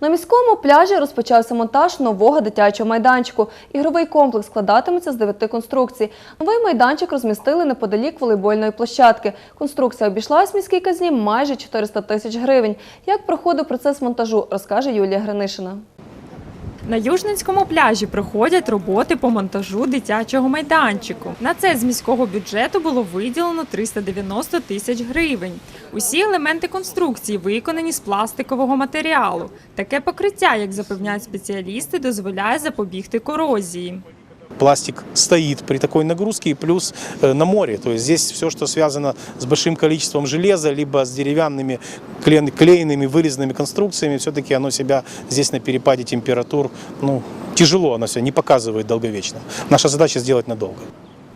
На міському пляжі розпочався монтаж нового дитячого майданчику. Ігровий комплекс складатиметься з дев'яти конструкцій. Новий майданчик розмістили неподалік волейбольної площадки. Конструкція обійшлась міській казні майже 400 тисяч гривень. Як проходив процес монтажу, розкаже Юлія Гринишина. На Южненському пляжі проходять роботи по монтажу дитячого майданчику. На це з міського бюджету було виділено 390 тисяч гривень. Усі елементи конструкції виконані з пластикового матеріалу. Таке покриття, як запевняють спеціалісти, дозволяє запобігти корозії пластик стоит при такой нагрузке и плюс э, на море. То есть здесь все, что связано с большим количеством железа, либо с деревянными клеен- клеенными вырезанными конструкциями, все-таки оно себя здесь на перепаде температур, ну, тяжело оно себя не показывает долговечно. Наша задача сделать надолго.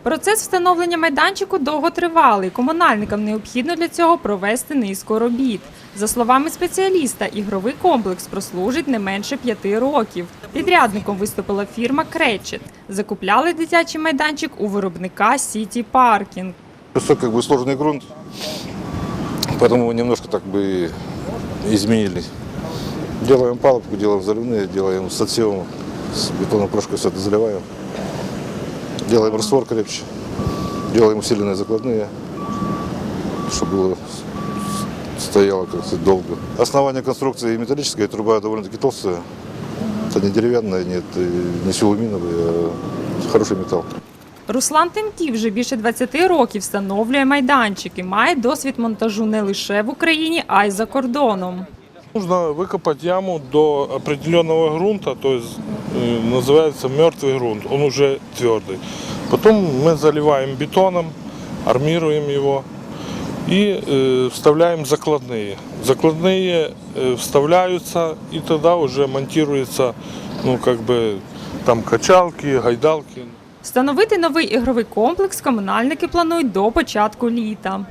Процес встановлення майданчику довготривалий. Комунальникам необхідно для цього провести низку робіт. За словами спеціаліста, ігровий комплекс прослужить не менше п'яти років. Підрядником виступила фірма Кречет. Закупляли дитячий майданчик у виробника Сіті Паркінг. Просто как бы сложный грунт, поэтому мы немножко так бы изменили. Делаем палубку, делаем заливные, делаем с отсевом, с бетонной прошкой все это заливаем. Делаем раствор крепче, делаем усиленные закладные, чтобы было с- стояло как сказать, долго. Основание конструкции металлическое, труба довольно-таки толстая. Это не деревянная, нет, и не силуминовая, а хороший металл. Руслан Тимків вже більше 20 років встановлює майданчики. Має досвід монтажу не лише в Україні, а й за кордоном. Нужно выкопать яму до определенного грунта, то есть э, называется мертвый грунт, он уже твердый. Потом мы заливаем бетоном, армируем его и э, вставляем закладные. Закладные э, вставляются и тогда уже монтируется, ну как бы там качалки, гайдалки. Встановити новий ігровий комплекс комунальники планують до початку літа.